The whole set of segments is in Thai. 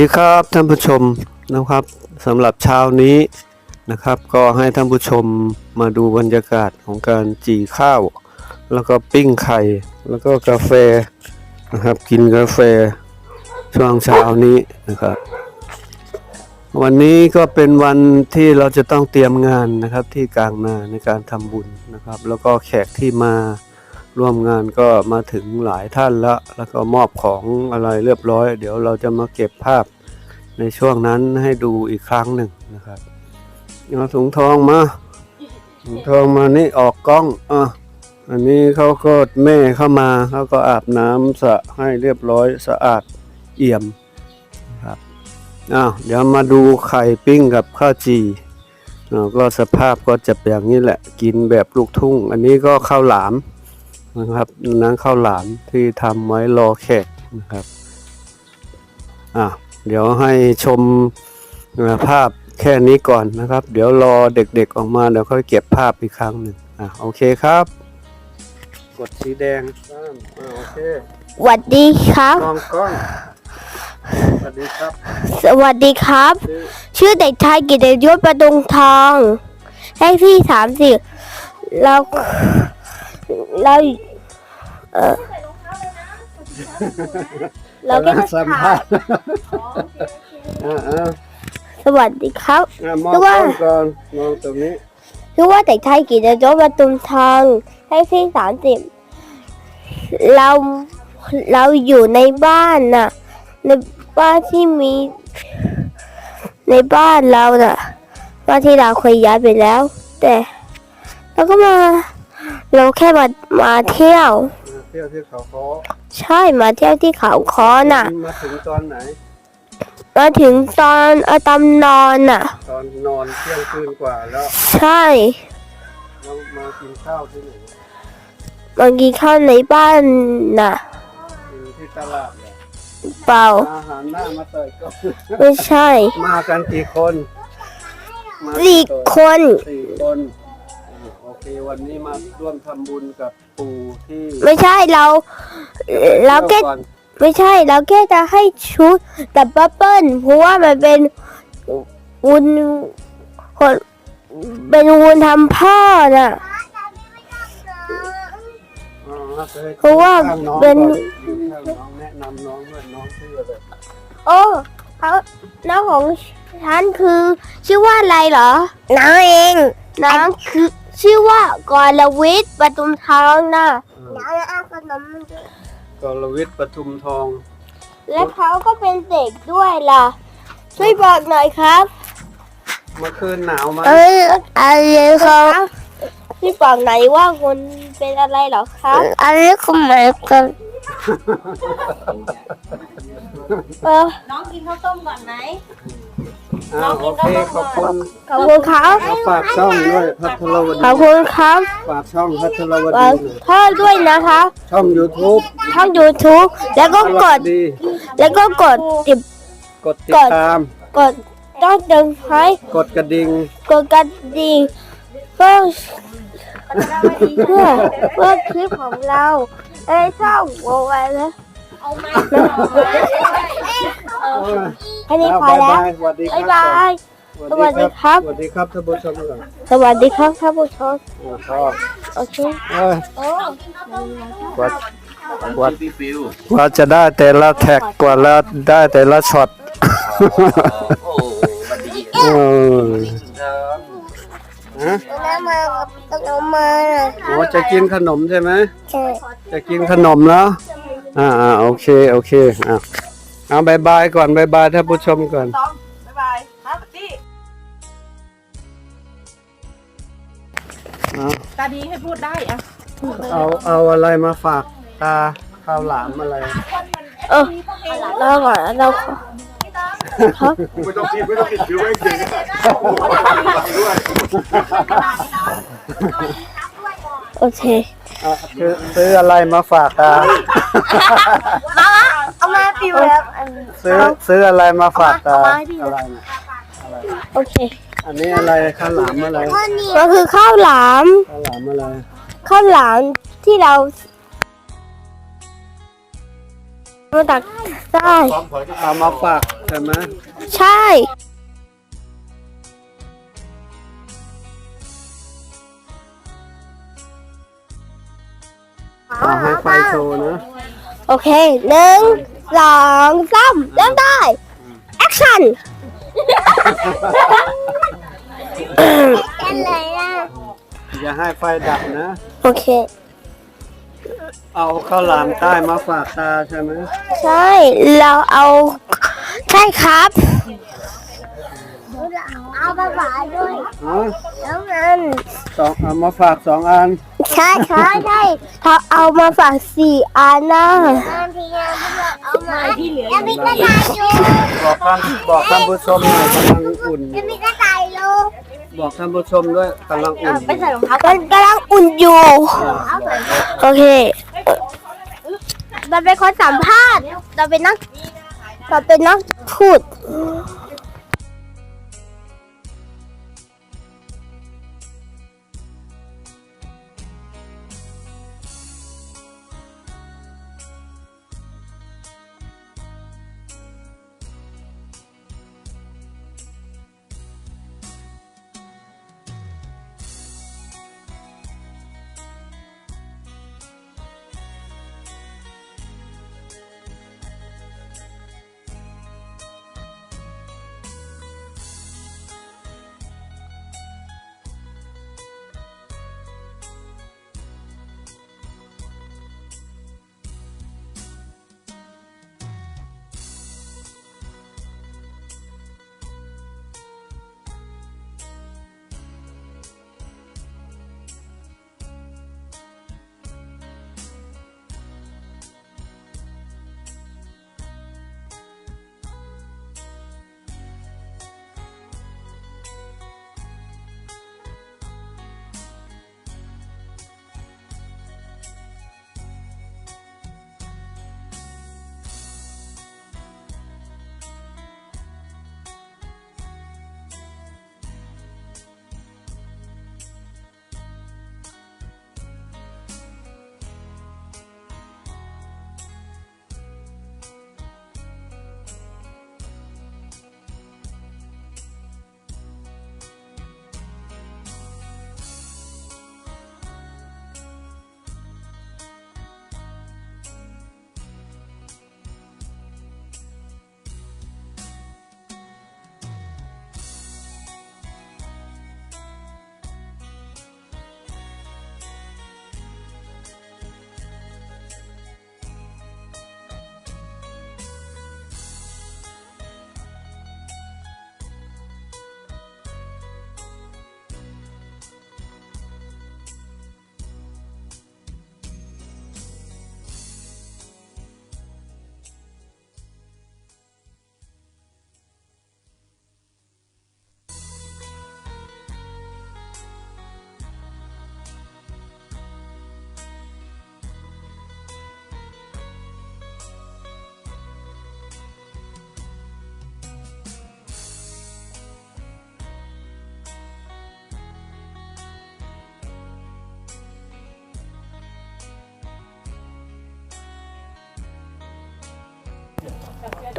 ดีครับท่านผู้ชมนะครับสำหรับเช้านี้นะครับ ก็ให้ท่านผู้ชมมาดูบรรยากาศของการจี่ข้าว แล้วก็ปิ้งไข่ แล้วก็กาแฟนะครับกินกาแฟช่วงเช้านี้นะครับ วันนี้ก็เป็นวันที่เราจะต้องเตรียมงานนะครับที่กลางนาในการทำบุญนะครับ แล้วก็แขกที่มา ร่วมงานก็มาถึงหลายท่านล้วแล้วก็มอบของอะไรเรียบร้อย เดี๋ยวเราจะมาเก็บภาพในช่วงนั้นให้ดูอีกครั้งหนึ่งนะครับเอาถุงทองมาถุงทองมานี่ออกกล้องอะอันนี้เขาก็แม่เข้ามาเขาก็อาบน้ำสะให้เรียบร้อยสะอาดเอี่ยมครับอ้าวเดี๋ยวมาดูไข่ปิ้งกับข้าวจีก็สภาพก็จะเป็นอย่างนี้แหละ กินแบบลูกทุ่ง อันนี้ก็ข้าวหลาม นะครับนั้นข้าวหลามที่ทำไว้รอแขกนะครับอะเดี๋ยวให้ชมอ่าภาพแค่นี้ก่อนนะครับ เดี๋ยวรอเด็กๆออกมาเดี๋ยวค่อยเก็บภาพอีกครั้งหนึ่งอะโอเคครับ กดสีแดงอ่าโอเคสวัสดีครับ กล้องกล้องสวัสดีครับสวัสดีครับ ชื่อชื่อเด็กชายกิตยศประดุงทองเลขที่สามสิบเรา เราเออเราก็จะสัมถาภามษณ์อ่าอ่าสวัสดีครับอ่ามองคือกว่าล้องก่อนมองตรงนี้คือว่าเด็กชายกิตยศประดุงทองเลขที่สามสิบเราเราอยู่ในบ้านน่ะ ในบ้านที่มี ในบ้านเราน่ะบ้านที่เราเคยย้ายไปแล้ว แต่เราก็มา เราแค่มามาเที่ยวมาเที่ยวที่เขาคอใช่มาเที่ยวที่เขาคอน่ะ มาถึงตอนไหน มาถึงตอนเอาตำนอนน่ะ ตอนนอนเที่ยงคืนกว่าแล้ว ใช่เรามากินข้าวที่ไหนมากินข้าวในบ้านน่ะกินที่ตลาดเหรอเปล่าอาหารหน้ามาเตยก็ไม่ใช่ มากันกี่คนมาสี่เตยคนสี่คนอ่าโอ เควันนี้มาร่วมทำบุญกับปู่ที่ไม่ใช่เรา เราแค่ที่ยวก่อนไม่ใช่เราแค่จะให้ชุดกับบับเบิ้ลเพราะว่ามันเป็นวุ้นคนเป็นวุ้นทำพ่อน่ะ อ๋อจะให้เพราะว่าข้งน้องเป็น ก่อนข้างน้องแนะนำน้องด้วยน้องชื่ออะไรโอ้เขาน้องของฉันคือ ชื่อว่าอะไรเหรอ น้องเองน้องคือ ชื่อว่ากรวิทย์ปทุมทองน่ะน้องเอาขนมกรวิทย์ปทุมทอง และเขาก็เป็นเด็กด้วยล่ะ ช่วยบอกหน่อยครับ เมื่อคืนหนาวไหมเอ้ยอะไรครับพี่บอกไหนอยว่าคนเป็นอะไรเหรอครับอันนี้ก็หมายกันเออน้องกินข้าวต้มก่อนไหม อ้าวโอเคขอบคุณขอบคุณครับฝากช่องด้วยพัทรวดีขอบคุณครับฝากช่องพัทรวฝาดีกพ่อด้วยนะคะช่อง YouTube ทั้ง YouTube แล้วก็กด ดีแล้วก็กดติดกดติดตาม กดต้องเดินให้กดกระดิ่งกดกระดิ่งเพื่อเพื่อเพื่อคลิปของเราเอ้ยชอบโว้ยเลย เอาไหมแค่นี้พอแล้วบายบายสวัสดีครับ๊ายบาย สวัสดีครับ สวัสดีครับท่านผู้ชมก่อนสวัสดีครับท่านผู้ชมอ่าครับโอเคเอ้ยโอ้กว่ากว่ากว่าจะได้แต่ละแท็กกว่าละได้แต่ละช็อตโอ้สวัสดีเออฮะน้ำมากับน้ำมาโอ้จะกินขนมใช่ไหมใช่จะกินขนมแล้ว อ่าอ่าโอเค โอเคอะเอาบายบายก่อนบายบายท่านผู้ชมก่อน ต้อมบ๊ายบายครับพี่เอาตาดีให้พูดได้อะเอาเอาอะไรมาฝากตาข้าวหลามอะไร เออเราก่อนเราขอครับไม่ต้องคิดไม่ต้องคิดถือไว้เฉยด้วย โอเคอะซื้อซื้ออะไรมาฝากตาเอามาปิวแล้วซื้อซื้ออะไรมาฝากตาเอามาให้พี่อะไรนะโอเคอันนี้อะไรข้าวหลามอะไรมันคือข้าวหลาม ข้าวหลามอะไรข้าวหลามที่เรามาตักได้เอามาฝากใช่ไหมใช่ โชว์นะ โอเคหนึ่งสองสามเริ่มได้ แอคชั่นกันเลยอะอย่าให้ไฟดับนะ โอเค เอาข้าวหลามใต้มาฝากตาใช่ไหม ใช่ เราเอา ใช่ครับ เอามาฝากด้วยฮะแล้วมันสองเอามาฝากสองอันใช่ใช่ใช่เขาเอามาฝากสี่อันนะเอามาที่เหลือยังมีกระต่ายอยู่บอกท่านบอกท่านผู้ชมหน่อยกำลังอุ่นยังมีกระต่ายอยู่บอกท่านผู้ชมด้วยกำลังอุ่นไปใส่รองเท้ามันกำลังอุ่นอยู่โอเคมันเป็นคนสัมภาษณ์เราเป็นนักเราเป็นนักพูด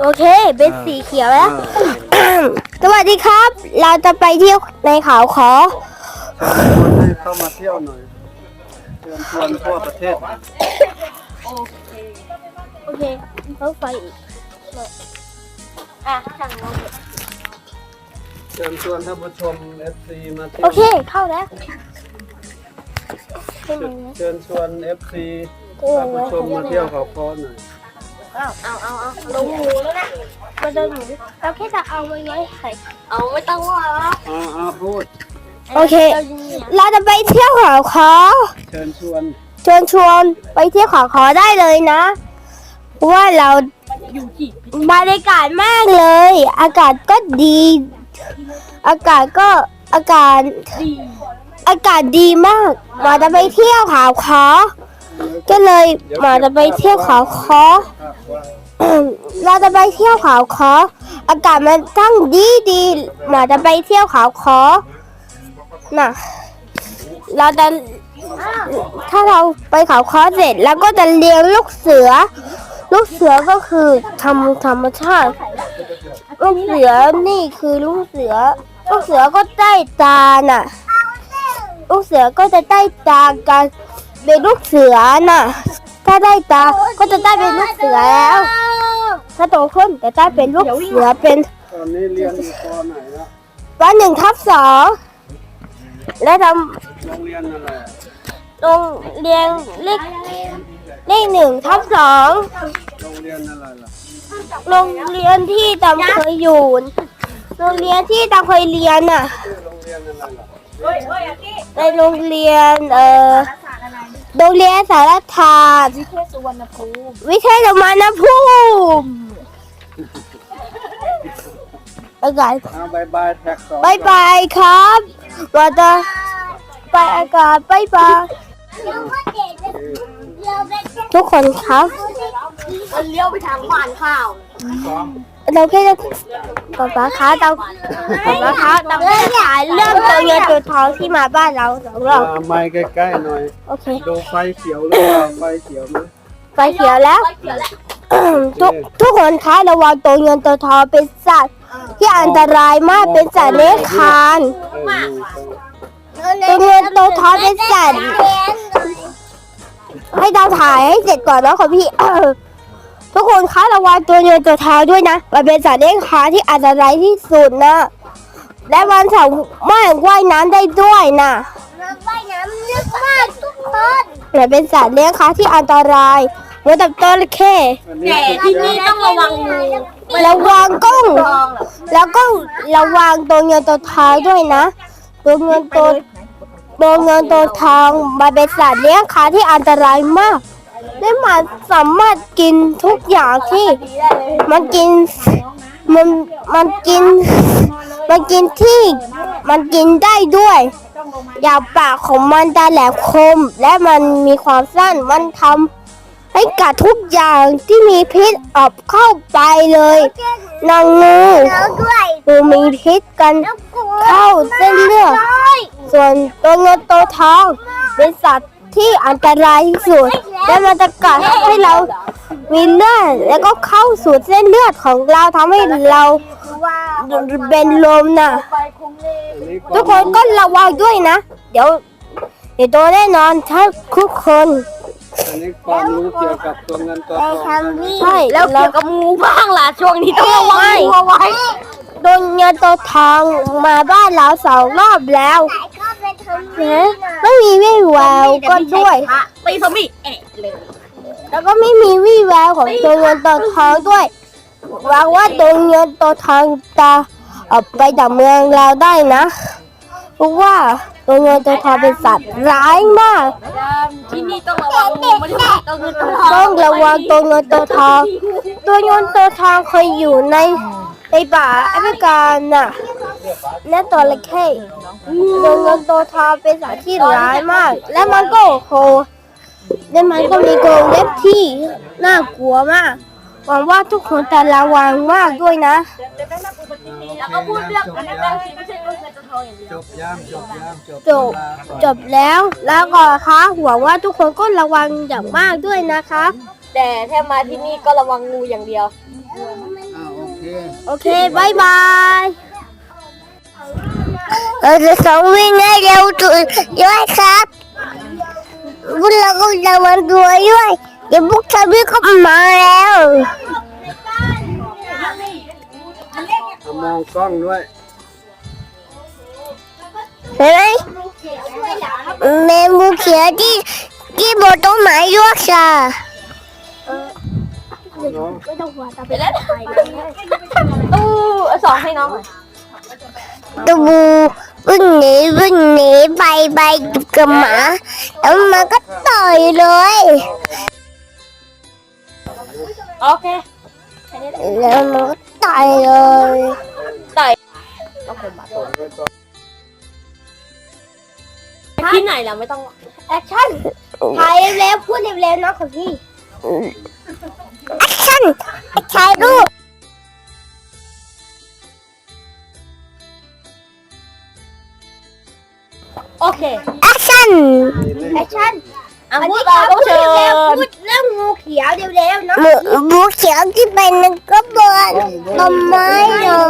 โอเค เป็นสีเขียวแล้ว สวัสดีครับ เราจะไปเที่ยวในเขาขอชวนให้เข้ามาเที่ยวหน่อยเชิญชวนทั่วประเทศ โอเคเขาไฟอีกอะสั่งลงเชิญชวนท่านผู้ชม FC มาเที่ยโอวเค เข้าแล้วใช่ไหมนะเชิญชวน FC ท่านผู้ชมมาเที่ยวเขาคอหน่อย เอาเอาเอาเอาลงหมูแล้วนะมาโดนหมูเราแค่จะเอาไว้ไว้ใส่เอาไม่ต้องว่าแล้วอ่าอ่าพูดโอเค เราจะไปเที่ยวเขาขอเชิญชวนเชิญชวนไปเที่ยวเขาขอได้เลยนะเพราะว่าเราบรรยากาศมากเลย อากาศก็ดี อากาศก็อากาศอากาศดีมากหมาจะไปเที่ยวเขาขอ ก็เลยหมาจะไปเที่ยวเขาขอเราจะไปเที่ยวเขาขออากาศมันตั้งดีดีหมาจะไปเที่ยวเขาขอน่ะเราจะถ้าเราไปเขาคอเสร็จแล้วก็จะเลี้ยงลูกเสือ ลูกเสือก็คือธรรมธรรมชาติ ลูกเสือนี่คือลูกเสือ ลูกเสือก็ได้ตาน่ะ ลูกเสือก็จะได้ตาการ เป็นลูกเสือน่ะ ถ้าได้ตาก็จะได้เป็นลูกเสือแล้ว ถ้าโตขึ้นจะได้เป็นลูกเสือเป็นตอนนี้เรียนอยู่ปไหนแล้ววันหนึ่งทับสองและทโรงเรียนอะไรำโรงเรียนเลขเลขหนึ่งทับสองโรงเรียนอะไรล่ะโรงเรียนที่ตำเคยอยู่โรงเรียนที่ตำเคยเรียนน่ะโรงเรียนอะไรล่ะเฮ้ยเฮ้ยอาตี้ในโรงเรียนเอ่อภาษาอะไร โรงเรียนสารธาตุวิเทศสุวรรณภูมิวิเทยสมานภูมิอากาศเอาบายบายแท็กต่อบายบายครับว่าจะไปอากาศบายบายทุกคนครับ มันเลี้ยวไปทางบ้านข้าว เราแค่จะป๊าป๊าคะเราป๊าป๊าคะเราแค่อยากเรื่องตัวเงินตัวทองที่มาบ้านเราสองรอบมาไม้ใกล้ๆหน่อย โอเค ดูไฟเขียวหรือเปล่าไฟเขียวไหมไฟเขียวแล้ว ทุกทุกคนคะระวังตัวเงินตัวทองเป็นสัตว์ที่อันตรายมากเป็นสัตว์เลื้อยคลานตัวเงินตัวทองเป็นสัตว์ให้ดาถ่ายให้เสร็จก่อนนะขอพี่ ทุกคนคะระวังตัวเงินตัวทองด้วยนะ มันเป็นสัตว์เลี้ยงคลานที่อันตรายที่สุดนะ และวันเสาร์ไม่ว่ายน้ำได้ด้วยนะว่ายน้ำลึกมากทุกคนและเป็นสัตว์เลี้ยงคลานที่อันตรายเหมือนกับจระเข้อันนี้แต่ที่นี่ต้องระวังงูระวังกุ้งแล้วก็ระวังตัวเงินตัวทองด้วยนะ ตัวเงินตัวตัวเงินตัวทองมันเป็นสัตว์เลี้ยงคลานที่อันตรายมาก และมันสามารถกินทุกอย่างที่ มันกินมันมันกิน มันกินที่มันกินได้ด้วยอย่างปากของมันตาแหลมคม และมันมีความสั้นมันทำให้กัดทุกอย่างที่มีพิษออกเข้าไปเลยนางงูงูมีพิษกันเข้าเส้นเลือดส่วนตัวเงินตัวทองเป็นสัตว์ ที่อันตรายที่สุด และมันจะกัดให้เรามีเลือดแล้วก็เข้าสู่เส้นเลือดของเราทำให้เราเป็นลมน่ะอันนี้ทุกคนก็ระวังด้วยนะ เดี๋ยวเดี๋ยวโดนแน่นอนถ้าทุกคนอันนี้ความรู้เกี่ยวกับตัวเงินตัวทองนะใช่แล้วเกี่ยวกับงูบ้างล่ะช่วงนี้ต้องระวังงูเอาไว้ โดนเงินตัวทองมาบ้านเราสองรอบแล้วนะไม่มีวี่แววก็ด้วยตีสมิเอะเลย แล้วก็ไม่มีวี่แววของตัวเงินตัวทองด้วยหวังว่าตัวเงินตัวทองจะออกไปจากเมืองเราได้นะเพราะว่าตัวเงินตัวทองเป็นสัตว์ร้ายมากที่นี่ต้องระวังงูไม่ได้ต้องคือตัวทอต้องงระวังตัวเงินตัวทอง ตัวเงินตัวทองเคยอยู่ใน ในป่าแอฟริกาน่ะและตัวละเข้ตัวเงินตัวทองเป็นสัตว์ที่ร้ายมาก และมันก็โหและมันก็มีกรงเล็บที่น่ากลัวมากหวังว่าทุกคนจะระวังมากด้วยนะ แล้วก็พูดเรื่องอันนั้นไม่ใช่เรื่องเงินตัวทองอย่างเดียวจบย่ามจบย่ามจบจบจบแล้วแล้วก็คะหวังว่าทุกคนก็ระวังอย่างมากด้วยนะคะ แต่ถ้ามาที่นี่ก็ระวังงูอย่างเดียว โอเคโอเคบายบายเราจะสองวิ่งให้เร็วสุดด้วยครับพวกเราก็ระวังตัวด้วยเดี๋ยวพวกชาวบ้านก็มาแล้วเอามองกล้องด้วยเห็นไหมแมงมุมเขียวที่ที่บนต้นไม้ด้วยค่ะ น้องตู้สองให้น้องหน่อยตูบูวิ่งหนีวิ่งหนีไปไปกับหมาแล้วมันก็ต่อยเลย โอเคแล้วมันก็ต่อยเลยที่ไหนล่ะไม่ต้องแอคชั่นถ่ายเร็วๆพูดเร็วๆนะของพี่ แอคชั่นถ่ายรูปโอเคแอคชั่นมีเลขแอคชั่นอะพูดต่อต้องเชิญพูดเรื่องงูเขียวเร็วๆนะงูเขียวที่เป็นก็บนต้นไม้เหรอ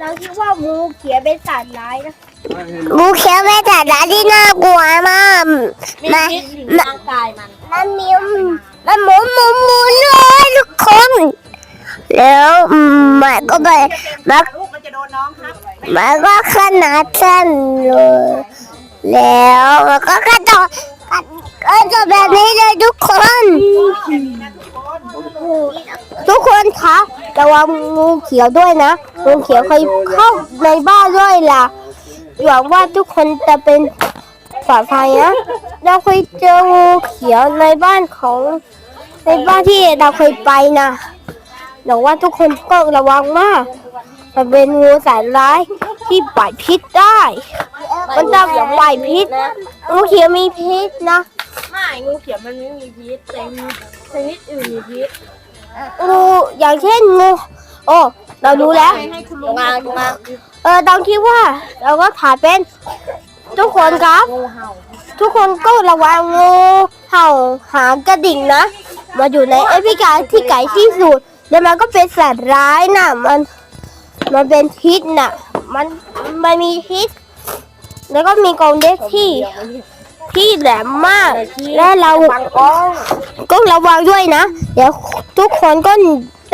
เราคิดว่างูเขียวเป็นสัตว์ร้ายนะงูเขียวเป็นสัตว์ร้ายที่น่ากลัวมากมีพิษอยู่ในร่างกายมันมัน มันหมุนหมุนหมุนเลยทุกคน แล้วมันก็ไปมันลูกมันจะโดนน้องครับมันก็ขนาดสั้นเลยแล้วมันก็กระโดดกระโดดแบบนี้เลยทุกคน ทุกคนคะระวังงูเขียวด้วยนะงูเขียวเคยเข้าในบ้านด้วยล่ะหวังว่าทุกคนจะเป็นปลอดภัยนะเราเคยเจองูเขียวในบ้านของ ในบ้านที่เราเคยไปนะหวังว่าทุกคนก็ระวังมาก มันเป็นงูสายร้ายที่ปล่อยพิษได้ มันจะปล่อยพิษงูเขียวมีพิษนะ ไม่งูเขียวมันไม่มีพิษแต่งูชนิดอื่นมีพิษงูอย่างเช่นงูโอ้เรารู้แล้วให้คุณลุงมามาเออตอนที่ว่า เราก็ถ่ายเป็นทุกคนครับงูเห่าทุกคนก็ระวังงูเห่าหางกระดิ่งนะ มาอยู่ในแอฟริกาที่ไกลที่สุดแล้วมันก็เป็นสัตว์ร้ายนะมันมันเป็นพิษน่ะ มันมันมีพิษแล้วก็มีกรงเล็บที่ที่แหลมมาก และเราก็ระวังด้วยนะ เดี๋ยวทุกคนก็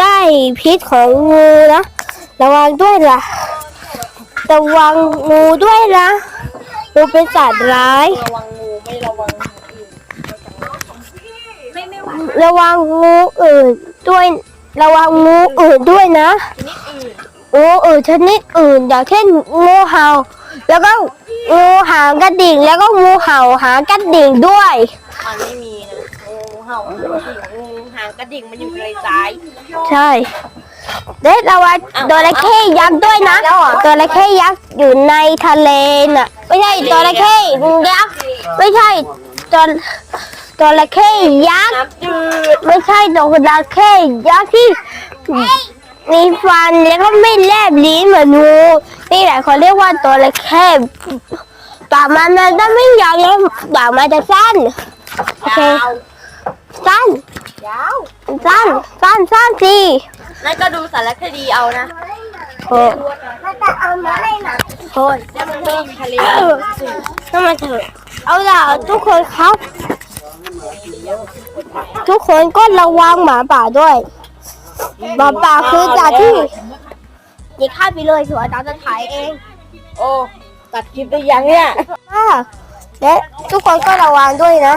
ได้พิษของงูนะระวังด้วยล่ะระวังงูด้วยนะงูเป็นสัตว์ร้ายระวังงูไม่ระวัง ระวังงูอื่นด้วยระวังงูอื่นด้วยนะชนิดอื่นงูอื่นชนิดอื่นอย่างเช่นงูเห่า แล้วก็งูหางกระดิ่งแล้วก็งูเห่าหางกระดิ่งด้วยมันไม่มีนะงูเห่าหางกระดิ่งงูหางกระดิ่งมันอยู่ในซ้ายใช่เด็ดระวังจระเข้ยักษ์ด้วยนะจระเข้ยักษ์อยู่ในทะเลน่ะ ไม่ใช่จระเข้ยักษ์ไม่ใช่จระ จระเข้ยักษ์น้ำจืดไม่ใช่จระเข้ยักษ์ที่มีฟันแล้วก็ไม่แลบลิ้นเหมือนงูนี่แหละเขาเรียกว่าจระเข้ปากมันมันจะไม่ยาวแล้วปากมันจะสั้นโอเคยาวสั้นยาวสั้นสั้นสั้นสินั่นก็ดูสารคดีเอานะโอ้โอ้ยแล้วมันไม่มีทะเลเออนั่นมาเถอะเอาล่ะทุกคนครับ ทุกคนก็ระวังหมาป่าด้วยหมาป่าคือจากที่อย่าข้ามไปเลยสวยตามจะถ่ายเองโอ้ตัดคลิปได้ยังเนี่ยอ่าและทุกคนก็ระวังด้วยนะ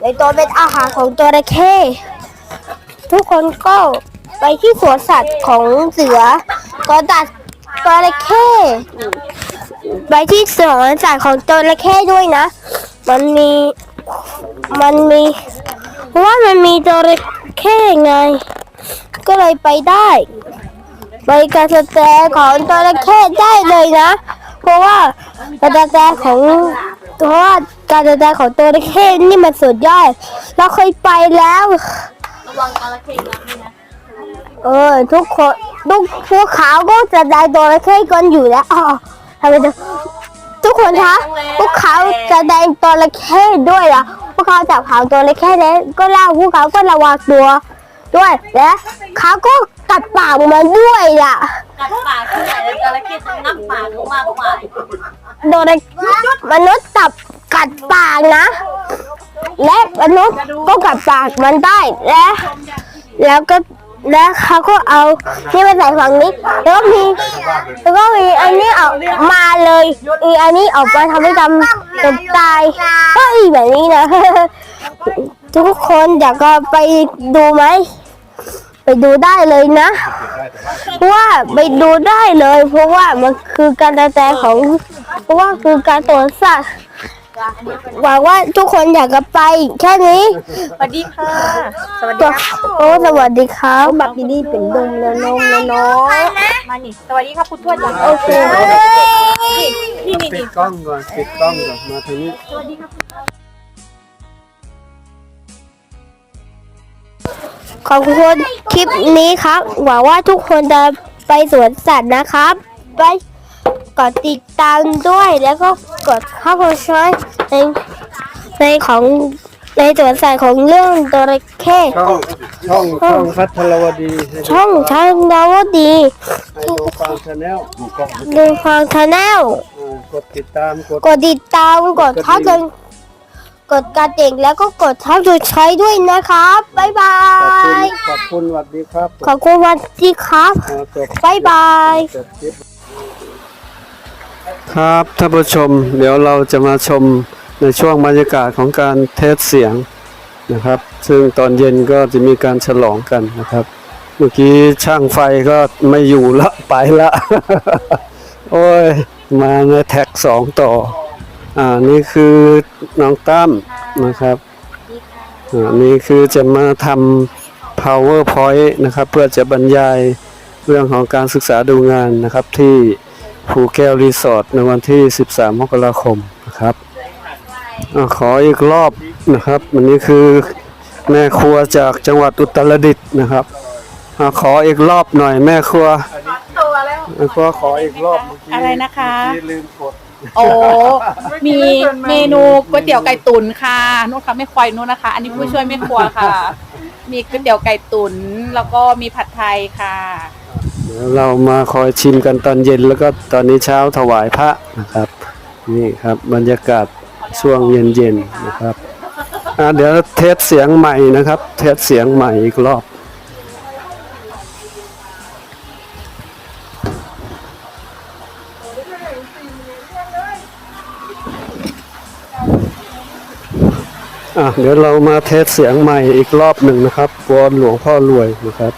ในตัวเป็นอาหารของจระเข้ทุกคนก็ไปที่สวนสัตว์ของเสือก็ตัดจระเข้ไปที่สวนสัตว์ของจระเข้ด้วยนะ มันมีมันมี เพราะว่ามันมีจระเข้ไง ก็เลยไปได้ ไปการแสของจระเข้ได้เลยนะ เพราะว่าการแสของเพราะว่าการแสดงของจระเข้นี่มันสุดยอดเราเคยไปแล้วระวังจระเข้นะเออทุกคนทุกพวกเขาก็แสดงจระเข้กันอยู่แล้วอ๋อทำไมทุกคนคะพวกเขาแสดงจระเข้ด้วยล่ะ พวกเขาจับหางจระเข้แล้วก็เล่าพวกเขาก็ระวังตัวด้วยและเขาก็กัดปากมันด้วยอะกัดปากที่ไหนแล้วจระเข้ต้องงับปากเขามากกว่าโดนมนุษย์จับกัดปากนะ และมนุษย์ก็กัดปากมันได้และแล้วก็ แล้วเขาก็เอานี่มาใส่ฝั่งนี้แล้วก็มีแล้วก็มีอันนี้ออกมาเลยอีอันนี้ออกไปทำให้ดำจนตายเฮ้ยแบบนี้นะ ทุกคนอยากจะไปดูไหมไปดูได้เลยนะเพราะว่าไปดูได้เลย เพราะว่ามันคือการแสดงของ เพราะว่าคือการตรวจสัตว์ หวังว่าทุกคนอยากจะไปแค่นี้สวัสดีค่ะ สวัสดีค่ะโอ้สวัสดีครับบักที่นี่เป็นดงแล้วน้องแล้วน้องมานี่สวัสดีครับคุณทวดยังโอเคนี่นี่ปินี่ดกล้องก่อนปิดกล้องก่อนมาทางนี้ขอบคุณคลิปนี้ครับ หวังว่าทุกคนจะไปสวนสัตว์นะครับ ไปก ดติดตามด้วย แล้วก็กดเข้าไปช่วยในในของในสวนสัตว์ของเรื่องจระเข้ช่องช่องช่องพัทรวดีให้ดูช่องช่างดาวดีให้ดูฟังชาแนลดูฟังชาแนลกดติดตามกดกดติดตามกดทักกันกดกระดิ่งแล้วก็กดทักดูใช้ด้วยนะครับบ๊ายบาขอบคุณยขอบคุณสวัสดีครับ ขอบคุณวันที่ครับอ่าจบบ๊ายบายจบ ครับท่านผู้ชมเดี๋ยวเราจะมาชมในช่วงบรรยากาศของการเทสเสียงนะครับ ซึ่งตอนเย็นก็จะมีการฉลองกันนะครับ เมื่อกี้ช่างไฟก็ไม่อยู่ละไปละ โอ้ย มาในแท็กสองต่อ อ่านี่คือน้องตั้มนะครับอ่านี่คือจะมาทำ powerpoint นะครับ เพื่อจะบรรยายเรื่องของการศึกษาดูงานนะครับที่ ภูแก้วรีสอร์ทในวันที่ 13 มกราคมนะครับอาขออีกรอบนะครับวันนี้คือแม่ครัวจากจังหวัดอุตรดิตถ์นะครับอาขออีกรอบหน่อยแม่ครัวตัวแล้วแม่ครัวขออีกรอบเมื่อกี้อะไรนะคะ เมื่อกี้ลืมกด โอ้มีเมนูก๋วยเตี๋ยวไก่ตุ๋นค่ะนู่นค่ะไม่ควายนู่นนะคะ อันนี้ผู้ช่วยไม่ครัวค่ะ มีก๋วยเตี๋ยวไก่ตุ๋นแล้วก็มีผัดไทยค่ะ เดี๋ยวเรามาคอยชิมกันตอนเย็นแล้วก็ตอนนี้เช้าถวายพระนะครับ นี่ครับบรรยากาศช่วงเย็นๆนะครับเดี๋ยวเทสเสียงใหม่นะครับ เทสเสียงใหม่อีกรอบอะเดี๋ยวเรามาเทสเสียงใหม่อีกรอบหนึ่งนะครับวอนหลวงพ่อรวยนะครับ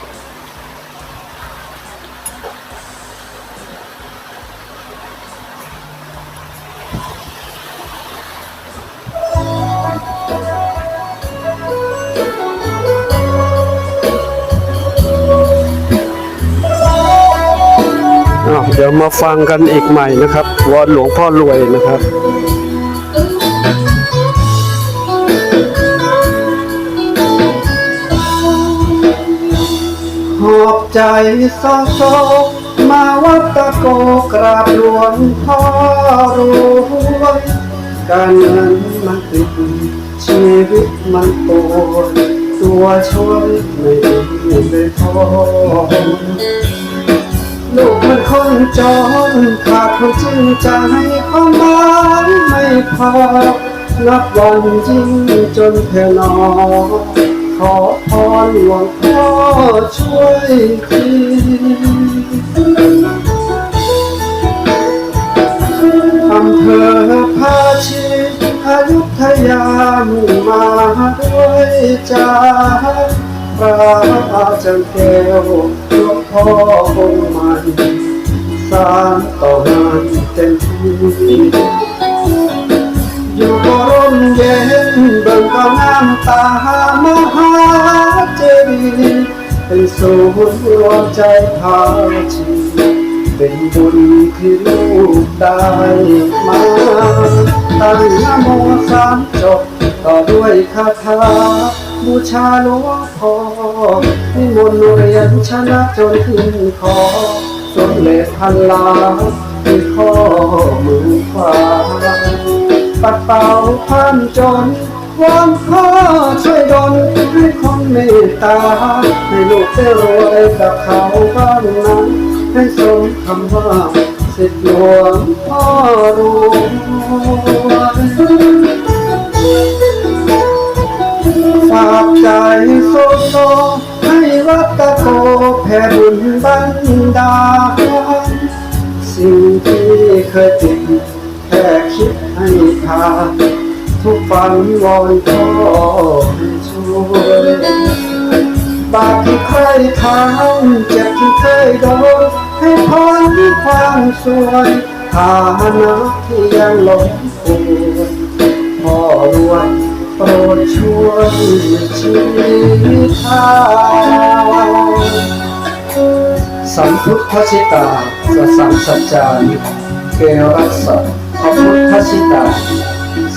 ฟังกันอีกใหม่นะครับวอนหลวงพ่อรวยนะครับหอบใจเศร้าโศกมาวัดตะโกกราบหลวงพ่อรวยการเงินมันติดชีวิตมันปวดตัวช่วยไม่ดีเลยพอ ลูกมันคนจนขาดคนจริงใจความหมายไม่พอ นับวันยิ่งจนแค่นอขอพรหลวงพ่อช่วยทีอำเภอภาชีอยุธยามุ่งมาด้วยใจพระจันแก้วหลวง พ่อองค์ใหม่สานต่องานเต็มที่อยู่ก็ร่มเย็นเบิ่งก็งามตามหาเจดีย์เป็นศูนย์รวมใจพาชีเป็นบุญที่ลูกได้มาตั้งนโมสามจบต่อด้วยคาถาบูชาหลวงพ่อ นิมนต์เรียนชนะจนขึ้นคอสมเด็จพันลาที่ข้อมือขวาปัดเป่าความจนวอนพ่อช่วยดลให้คนเมตตา ให้ลูกได้รวยกับเขาบ้างนั้น ให้สมคำว่าสิทธิหลวงพ่อร ทุกฝันวอนพ่อให้ช่วยบาปที่เคยทำเจ็บที่เคยโดนให้พ้นความสวยฐานะที่ยังหลงป่วยพ่อรวยโปรดช่วยชีวิตทางสัมพุทธชิตาสสังสัจจานิเกรัสสะพระพุทธชิตา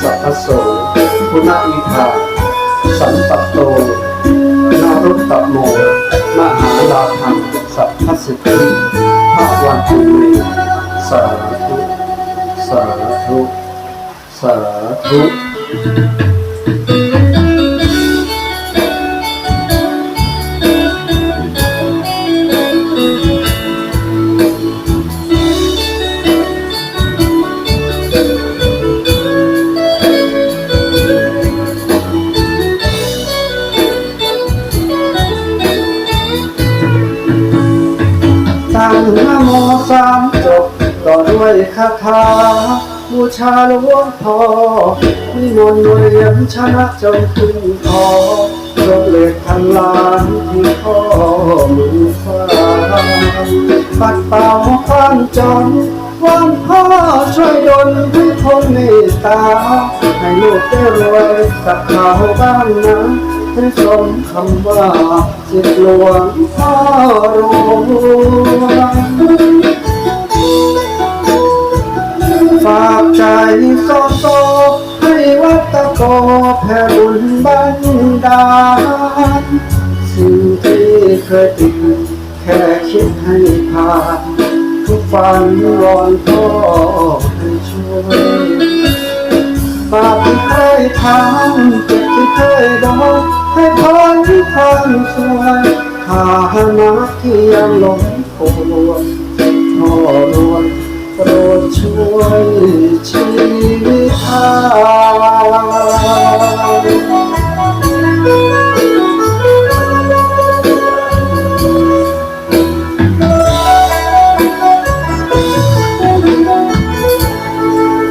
สัพพโสพุณวิภาสันตโตนารุตตโม มหาลาภังสัพพสิทธิภาวันตุเมสาธุสาธุสาธุ คาถาบูชาหลวงพ่อวิมนต์ด้วยเหรียญชนะจนขึ้นคอรถเหล็กพันล้านที่พ่อมือฟ้าปัดเป่าความจนวันพ่อช่วยดลให้คนเมตตา ให้ลูกได้รวยกับเขาบ้านนะให้สมคำว่าจิตหลวงพ่อรวย ฝากใจโซโซให้วัดตะโกแผ่บุญบันดาลสิ่งที่เคยติดแค่คิดให้ผ่านทุกฝันวอนพ่อให้ช่วยบาปที่เคยทำเจ็บที่เคยโดนให้พ้นความสวยหานะที่ยังหลงโกลวนพ่อรวย โปรดช่วยชีวิตทาง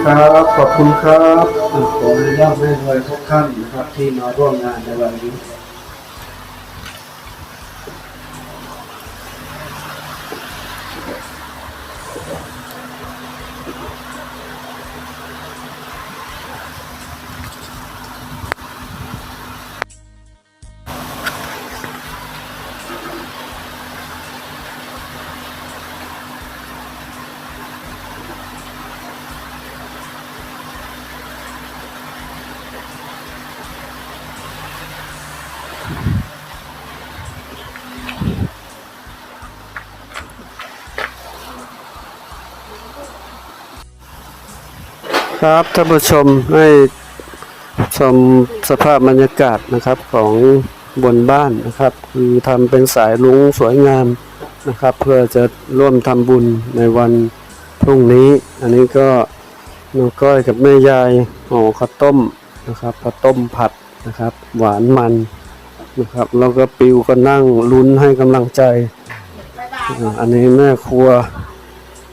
ครับขอบคุณครับอ่าขอให้ร่ำให้รวยทุกท่านนะครับที่มาร่วมงานในวันนี้ ครับท่านผู้ชมให้ชมสภาพบรรยากาศนะครับของบนบ้านนะครับ คือทำเป็นสายลุงสวยงามนะครับ เพื่อจะร่วมทำบุญในวันพรุ่งนี้ อันนี้ก็น้องก้อยกับแม่ยายห่อข้าวต้มนะครับข้าวต้มผัดนะครับ หวานมันนะครับแล้วก็ปิวก็นั่งลุ้นให้กำลังใจ อันนี้แม่ครัว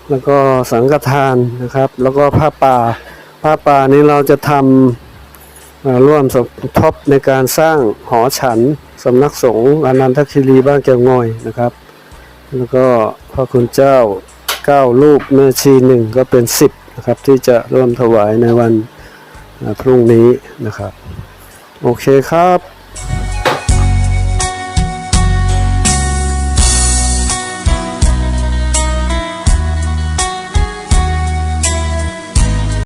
แล้วก็สังฆทานนะครับ แล้วก็ผ้าป่า ผ้าป่านี้เราจะทำร่วมสมทบในการสร้างหอฉันสำนักสงฆ์อนันทคิรีบ้านแก้วงอยนะครับ แล้วก็พระคุณเจ้าเก้ารูปแม่ชีหนึ่งก็เป็นสิบนะครับที่จะร่วมถวายในวันพรุ่งนี้นะครับ โอเคครับ